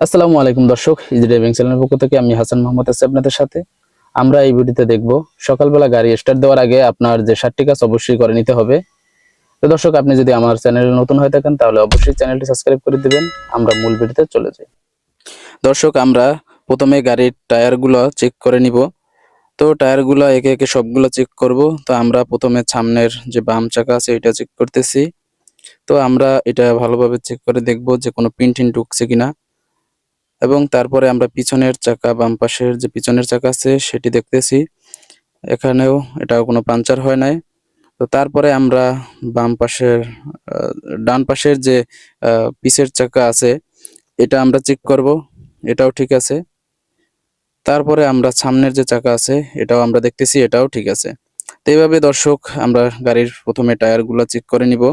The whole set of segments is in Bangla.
আসসালামু আলাইকুম দর্শক ইজি ড্রাইভিং চ্যানেলের পক্ষ থেকে আমি হাসান মোহাম্মদ আছি আপনাদের সাথে। আমরা এই ভিডিওতে দেখব, সকালবেলা গাড়ি স্টার্ট দেওয়ার আগে আপনার যে সাতটি কাজ অবশ্যই করে নিতে হবে। তো দর্শক, আপনি যদি আমার চ্যানেলে নতুন হয়ে থাকেন, তাহলে অবশ্যই চ্যানেলটি সাবস্ক্রাইব করে দিবেন। আমরা মূল ভিডিওতে চলে যাই। দর্শক, আমরা প্রথমে গাড়ির টায়ারগুলো চেক করে নিব। তো টায়ারগুলো একে একে সবগুলো চেক করব। তো আমরা প্রথমে সামনের যে বাম চাকা আছে এটা চেক করতেছি। তো আমরা এটা ভালোভাবে চেক করে দেখব যে কোনো পিন টিন ঢুকছে কিনা। এবং তারপরে আমরা পিছনের চাকা, বাম পাশের যে পিছনের চাকা আছে, সেটি দেখতেছি। এখানেও এটাও কোনো পাঞ্চার হয় নাই। তো তারপরে আমরা বাম পাশের ডান পাশের যে পিছের চাকা আছে, এটা আমরা চেক করব। এটাও ঠিক আছে। তারপরে আমরা সামনের যে চাকা আছে, এটাও আমরা দেখতেছি, এটাও ঠিক আছে। তো এইভাবে দর্শক, আমরা গাড়ির প্রথমে টায়ারগুলো চেক করে নিব।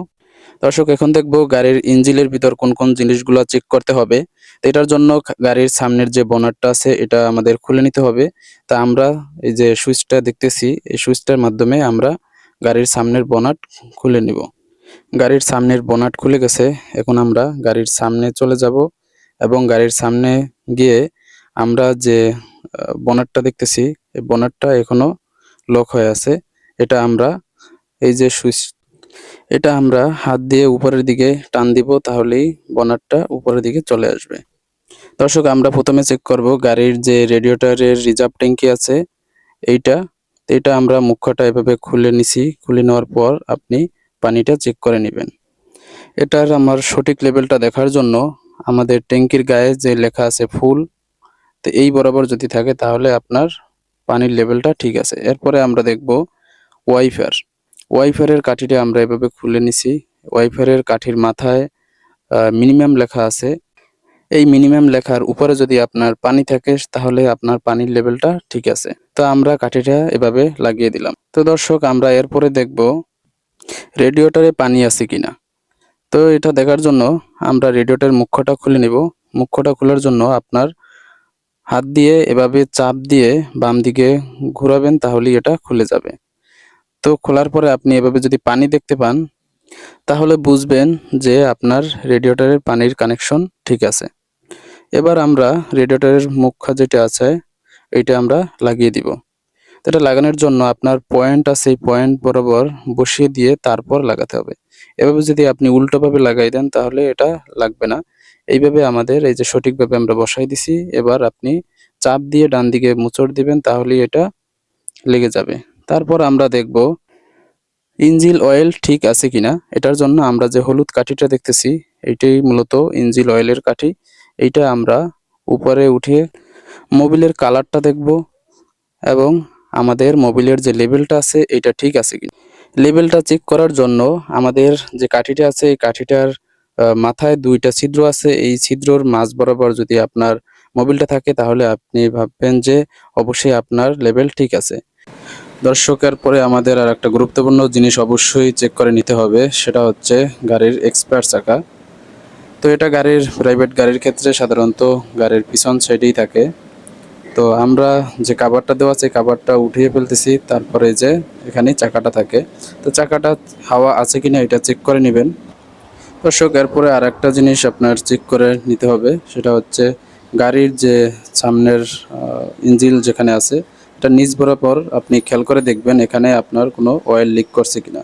দর্শক, এখন দেখব গাড়ির ইঞ্জিনের ভিতর কোন কোন জিনিসগুলো চেক করতে হবে। তো এটার জন্য গাড়ির সামনের যে বনারটা আছে, এটা আমাদের খুলে নিতে হবে। তা আমরা এই যে সুইচটা দেখতেছি, এই সুইচটার মাধ্যমে আমরা গাড়ির সামনের বনাট খুলে নিব। গাড়ির সামনের বনাট খুলে গেছে, এখন আমরা গাড়ির সামনে চলে যাব এবং গাড়ির সামনে গিয়ে আমরা যে বনাটটা দেখতেছি, এই বনাটটা এখনও লক হয়ে আছে। এটা আমরা এই যে সুইচ এটা আমরা হাত দিয়ে উপরের দিকে টান দিব, তাহলেই বনারটা উপরের দিকে চলে আসবে। দর্শক, আমরা প্রথমে চেক করব গাড়ির যে রেডিয়েটরের রিজার্ভ ট্যাঙ্কি আছে, এইটা। এটা আমরা মুখ্যটা এভাবে খুলে নিছি। খুলে নেওয়ার পর আপনি পানিটা চেক করে নেবেন। এটার আমার সঠিক লেভেলটা দেখার জন্য আমাদের ট্যাঙ্কির গায়ে যে লেখা আছে ফুল, তো এই বরাবর যদি থাকে তাহলে আপনার পানির লেভেলটা ঠিক আছে। এরপরে আমরা দেখব ওয়াইফার। ওয়াইফারের কাঠিটা আমরা এভাবে খুলে নিছি। ওয়াইফারের কাঠির মাথায় মিনিমাম লেখা আছে। এই মিনিমাম লেখার উপরে যদি আপনার পানি থাকে, তাহলে আপনার পানির লেভেলটা ঠিক আছে। তো আমরা কাঠিটা এভাবে লাগিয়ে দিলাম। তো দর্শক, আমরা এরপরে দেখব রেডিয়েটরে পানি আছে কিনা। তো এটা দেখার জন্য আমরা রেডিয়েটরের মুখ্যটা খুলে নিব। মুখ্যটা খোলার জন্য আপনার হাত দিয়ে এভাবে চাপ দিয়ে বাম দিকে ঘোরাবেন, তাহলেই এটা খুলে যাবে। তো খোলার পরে আপনি এভাবে যদি পানি দেখতে পান, তাহলে বুঝবেন যে আপনার রেডিয়েটরের পানির কানেকশন ঠিক আছে। এবার আমরা রেডিয়েটরের মুখ্য যেটা আছে, এটা আমরা লাগিয়ে দিব। এটা লাগানোর জন্য আপনার পয়েন্ট আছে, এই পয়েন্ট বরাবর বসিয়ে দিয়ে তারপর লাগাতে হবে। এভাবে যদি আপনি উল্টোভাবে লাগাই দেন, তাহলে এটা লাগবে না। এইভাবে আমাদের এই যে সঠিকভাবে আমরা বসাই দিছি, এবার আপনি চাপ দিয়ে ডান দিকে মুচড় দিবেন, তাহলেই এটা লেগে যাবে। তারপর আমরা দেখব ইঞ্জিল অয়েল ঠিক আছে কিনা। এটার জন্য আমরা যে হলুদ কাঠিটা দেখতেছি এইটাই মূলত ইঞ্জিল অয়েলের কাঠি। এইটা আমরা উপরে উঠে মোবিলের কালারটা দেখব এবং আমাদের মোবিলের যে লেভেলটা আছে, এটা ঠিক আছে কিনা। লেভেলটা চেক করার জন্য আমাদের যে কাঠিটা আছে, এই কাঠিটার মাথায় দুইটা ছিদ্র আছে। এই ছিদ্রর মাঝ বরাবর যদি আপনার মোবিলটা থাকে, তাহলে আপনি ভাববেন যে অবশ্যই আপনার লেভেল ঠিক আছে। দর্শকের পরে আমাদের আর একটা গুরুত্বপূর্ণ জিনিস অবশ্যই চেক করে নিতে হবে, সেটা হচ্ছে গাড়ির এক্সপায়ার চাকা তো এটা গাড়ির প্রাইভেট গাড়ির ক্ষেত্রে সাধারণত গাড়ির পিছন সাইডেই থাকে। তো আমরা যে কাভারটা দেওয়া আছে কাভারটা উঠিয়ে ফেলতেছি, তারপরে যে এখানে চাকাটা থাকে। তো চাকাটা হাওয়া আছে কিনা এটা চেক করে নেবেন। দর্শক, এরপরে আর একটা জিনিস আপনার চেক করে নিতে হবে, সেটা হচ্ছে গাড়ির যে সামনের ইঞ্জিল যেখানে আছে এটা নিচ বরাবর আপনি খেয়াল করে দেখবেন এখানে আপনার কোনো অয়েল লিক করছে কিনা।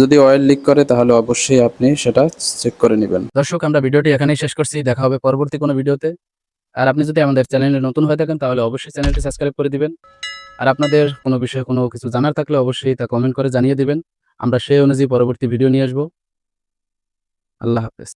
যদি অয়েল লিক করে, তাহলে অবশ্যই আপনি সেটা চেক করে নেবেন। দর্শক, আমরা ভিডিওটি এখানেই শেষ করছি। দেখা হবে পরবর্তী কোনো ভিডিওতে। আর আপনি যদি আমাদের চ্যানেলে নতুন হয়ে থাকেন, তাহলে অবশ্যই চ্যানেলটি সাবস্ক্রাইব করে দিবেন। আর আপনাদের কোনো বিষয়ে কোনো কিছু জানার থাকলে অবশ্যই তা কমেন্ট করে জানিয়ে দিবেন। আমরা সেই অনুযায়ী পরবর্তী ভিডিও নিয়ে আসব। আল্লাহ হাফেজ।